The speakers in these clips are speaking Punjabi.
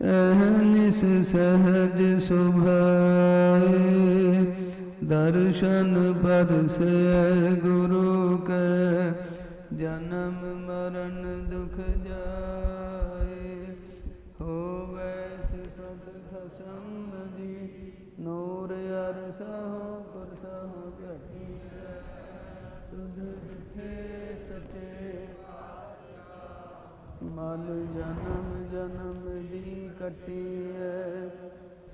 ਅਹਨਿਸ ਸਹਜ ਸੁਭਾਏ, ਦਰਸ਼ਨ ਪਰਸੈ ਗੁਰੂ ਕੈ, ਜਨਮ ਮਰਨ ਦੁਖ ਜਾਏ। ਹੋਵੇ ਸਿਫਤ ਖਸਮ ਦੀ ਨੂਰ ਅਰਸਹੁ ਪੁਰਸਹੁ ਭਟੀ ਤੁਧ ਸਚੇ ਮਨ ਜਨਮ ਜਨਮ ਦੀ ਕਟੀਐ,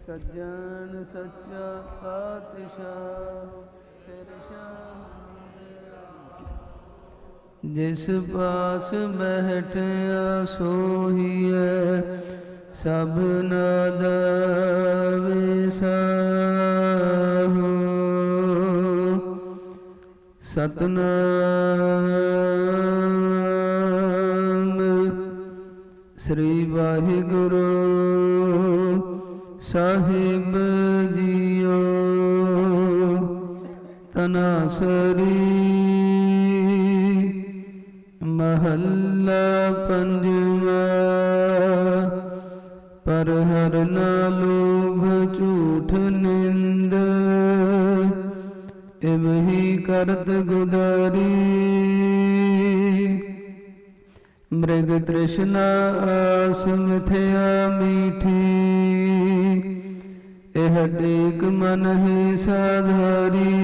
ਸੱਜਣ ਸੱਚਾ ਪਾਤਸ਼ਾਹ, ਸਿਰ ਸ਼ਾਹ ਜਿਸ ਪਾਸ ਬਹਿਠਿਆ ਸੋਹੀਐ, ਸਭ ਨਾਦਾ ਵਿਸਾਹੋ ਸਤਨਾਮ ਸ੍ਰੀ ਵਾਹਿਗੁਰੂ ਸਾਹਿਬ ਜੀਓ। ਤਨਾਸਰੀ ਮਹੱਲਾ ਪੰਜਵਾ, ਪਰ ਹਰ ਨਾ ਲੋਭ ਝੂਠ ਨਿੰਦ। ਇਵਹੀ ਕਰਤ ਗੁਦਾਰੀ ਮ੍ਰਿਗ ਤ੍ਰਿਸ਼ਨਾ ਆਸਮਥਿਆ ਮੀਠੀ। ਇਹ ਟੇਕ ਮਨ ਹੈ ਸਾਧਾਰੀ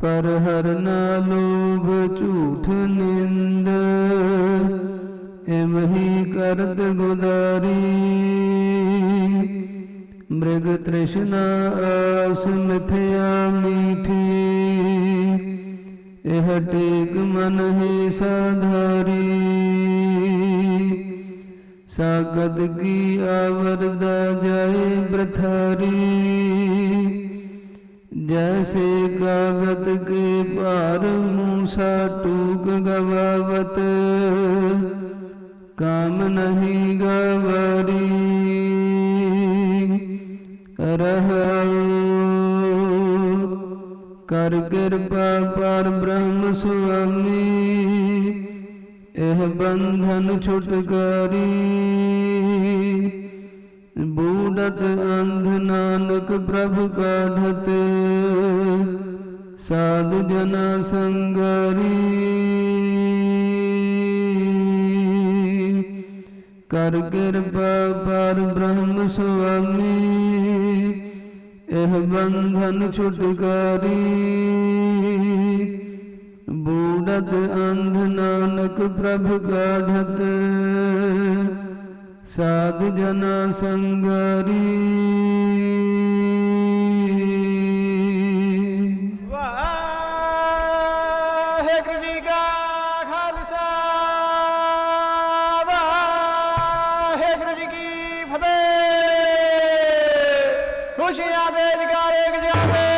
ਪਰ ਹਰ ਨਾ ਲੋਭ ਝੂਠ ਨਿੰਦ ਇਮਹੀ ਕਰਦ ਗੁਦਾਰੀ। ਮ੍ਰਿਗ ਤ੍ਰਿਸ਼ਨਾ ਆਸਮਥਿਆ ਮੀਠੀ। ਇਹ ਟੇਕ ਮਨ ਹੀ ਸਾਧਾਰੀ ਸਾਗਦ ਕੀ ਆਵਰਦਾ ਜਾਏ ਬ੍ਰਥਾਰੀ ਜੈਸੇ ਕਾਵਤ ਕੇ ਭਾਰ ਮੂਸਾ ਟੂਕ ਗਵਾਵਤ। ਕਾਮ ਨਹੀਂ ਗਵਾਰੀ। ਰਹਾ ਕਰ ਕਿਰਪਾ ਪਰ ਬ੍ਰਹਮ ਸੁਆਮੀ, ਇਹ ਬੰਧਨ ਛੁਟਕਾਰੀ ਬੂੜਤ ਅੰਧ ਨਾਨਕ ਪ੍ਰਭ ਕਾਢਤ, ਸਾਧ ਜਨਾ ਸੰਗਰੀ। ਕਰ ਕਿਰਪਾ ਪਰ ਬ੍ਰਹਮ ਸੁਆਮੀ ਇਹ ਬੰਧਨ ਛੁਟਕਾਰੀ ਬੂੜਤ ਅੰਧ ਨਾਨਕ ਪ੍ਰਭ ਕਾਢਤ। ਸਾਧ ਜਨਾ ਸੰਗਰੀ। ਅੰਬੇਦਕਰ ਏਕ ਜੈ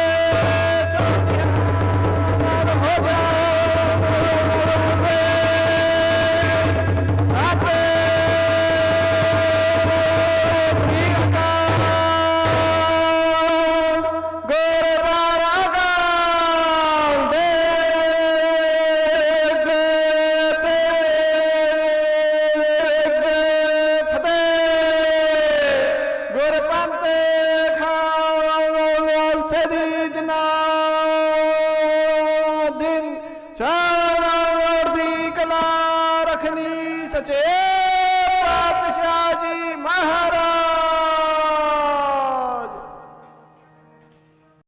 سيدنا دن ਸਾਰਾ ਦੀ ਕਲਾ ਰਖਣੀ ਸਚੇ ਪਾਤਸ਼ਾਹ ਜੀ ਮਹਾਰਾਜ।